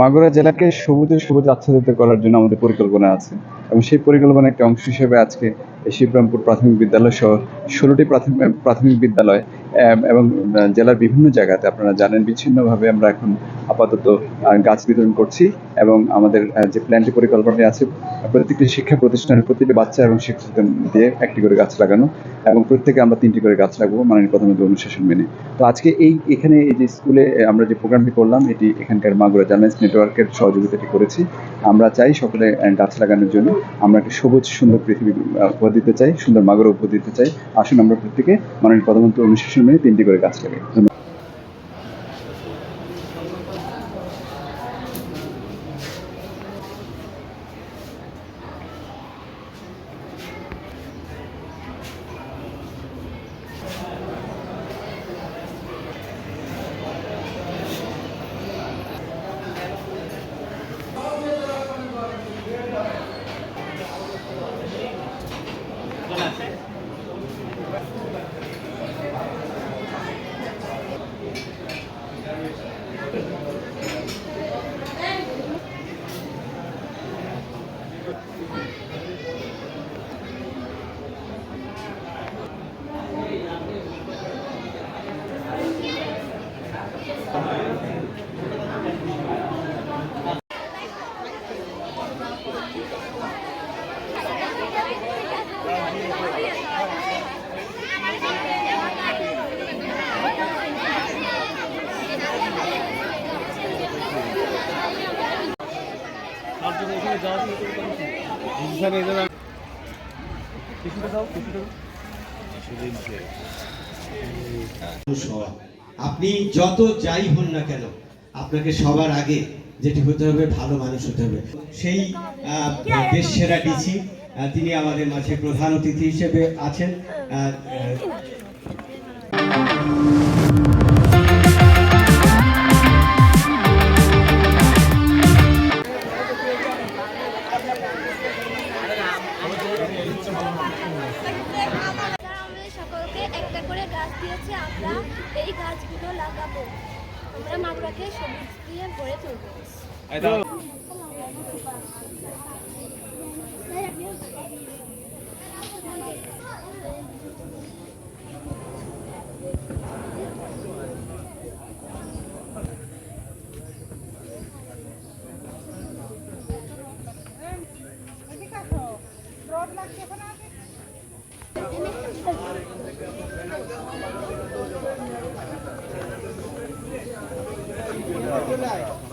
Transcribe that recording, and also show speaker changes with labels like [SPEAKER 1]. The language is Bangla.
[SPEAKER 1] মাগুরা জেলাকে সবুজে সবুজ আচ্ছাদিত করার জন্য আমাদের পরিকল্পনা আছে। এবং সেই পরিকল্পনার একটা অংশ হিসেবে আজকে শিবরামপুর প্রাথমিক বিদ্যালয় সহ ষোলোটি প্রাথমিক প্রাথমিক বিদ্যালয় এবং জেলার বিভিন্ন জায়গাতে আপনারা জানেন, বিচ্ছিন্নভাবে আমরা এখন আপাতত গাছ বিতরণ করছি এবং আমাদের যে প্ল্যানটি পরিকল্পনাটি আছে প্রত্যেকটি শিক্ষা প্রতিষ্ঠানের প্রতিটি বাচ্চা এবং শিক্ষকদের দিয়ে একটি করে গাছ লাগানো এবং প্রত্যেকে আমরা তিনটি করে গাছ লাগাবো মাননীয় প্রধানমন্ত্রী অনুশাসন মেনে। তো আজকে এই, এখানে এই যে স্কুলে আমরা যে প্রোগ্রামটি করলাম, এটি এখানকার মাগুরা জার্নালিস্ট নেটওয়ার্কের সহযোগিতাটি করেছি। আমরা চাই সকলে গাছ লাগানোর জন্য আমরা একটা সবুজ, সুন্দর পৃথিবী উপহার দিতে চাই, সুন্দর মাগুরা উপহার দিতে চাই। আসুন আমরা প্রত্যেকে মাননীয় প্রধানমন্ত্রী অনুশাসন মেনে তিনটি করে গাছ লাগাই। ধন্যবাদ।
[SPEAKER 2] আপনি যত যাই হন না কেন আপনাকে সবার আগে যেটি হতে হবে ভালো মানুষ হতে হবে। সেই আহ, দেশ সেরা ডিসি তিনি আমাদের মাঝে প্রধান অতিথি হিসেবে আছেন।
[SPEAKER 3] গাছ দিয়েছে আমরা এই গাছগুলো লাগাবো। আমরা মাগুরাকে সবুজ দিয়ে ভরে তুলবো। good night.